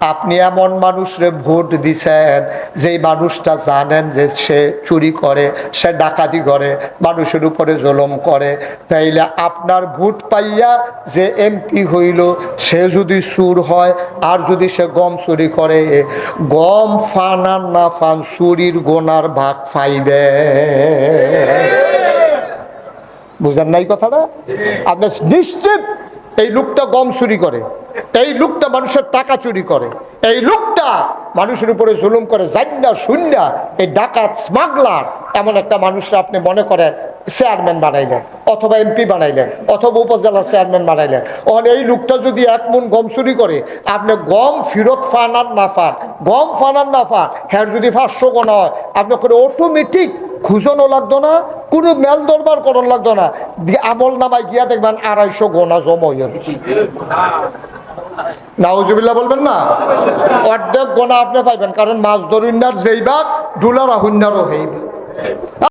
আপনি এমন মানুষরে ভোট দিছেন, যেই মানুষটা জানেন যে সে চুরি করে, সে ডাকাতি করে, মানুষের উপরে জুলুম করে। তাইলে আপনার ভোট পাইয়া যে এমপি হইল, সে যদি চুর হয়, আর যদি সে গম চুরি করে, গম ফান আর না ফান, চুরির গোনার ভাগ ফাইবে বুঝেন নাই কথাটা? আপনি নিশ্চিত? এই লোকটা গম চুরি করে, এই লোকটা মানুষের টাকা চুরি করে, এই লোকটা মানুষের উপরে জুলুম করে জান্না শূন্যা এই ডাকাত স্মাগলার এমন একটা মানুষরা আপনি মনে করেন চেয়ারম্যান বানাইলেন অথবা এমপি বানাইলেন অথবা উপজেলা চেয়ারম্যান বানাইলেন। অন এই লোকটা যদি এক মন গম চুরি করে, আপনি গম ফিরত ফান আর না ফান গম ফানান না ফান হ্যাঁ যদি পাঁচশো গোনা হয় আপনি করে অটোমেটিক খুঁজনও লাগতো না কোনো মেল দরবার করন লাগতো না। আমল নামায় গিয়া দেখবেন আড়াইশো গোনা জমা যাবে বলবেন না? অর্ধেক গোনা আপনি পাইবেন, কারণ মাছ ধরুন্নার যেই বাঘ ডুলার আহুন্নারও হেই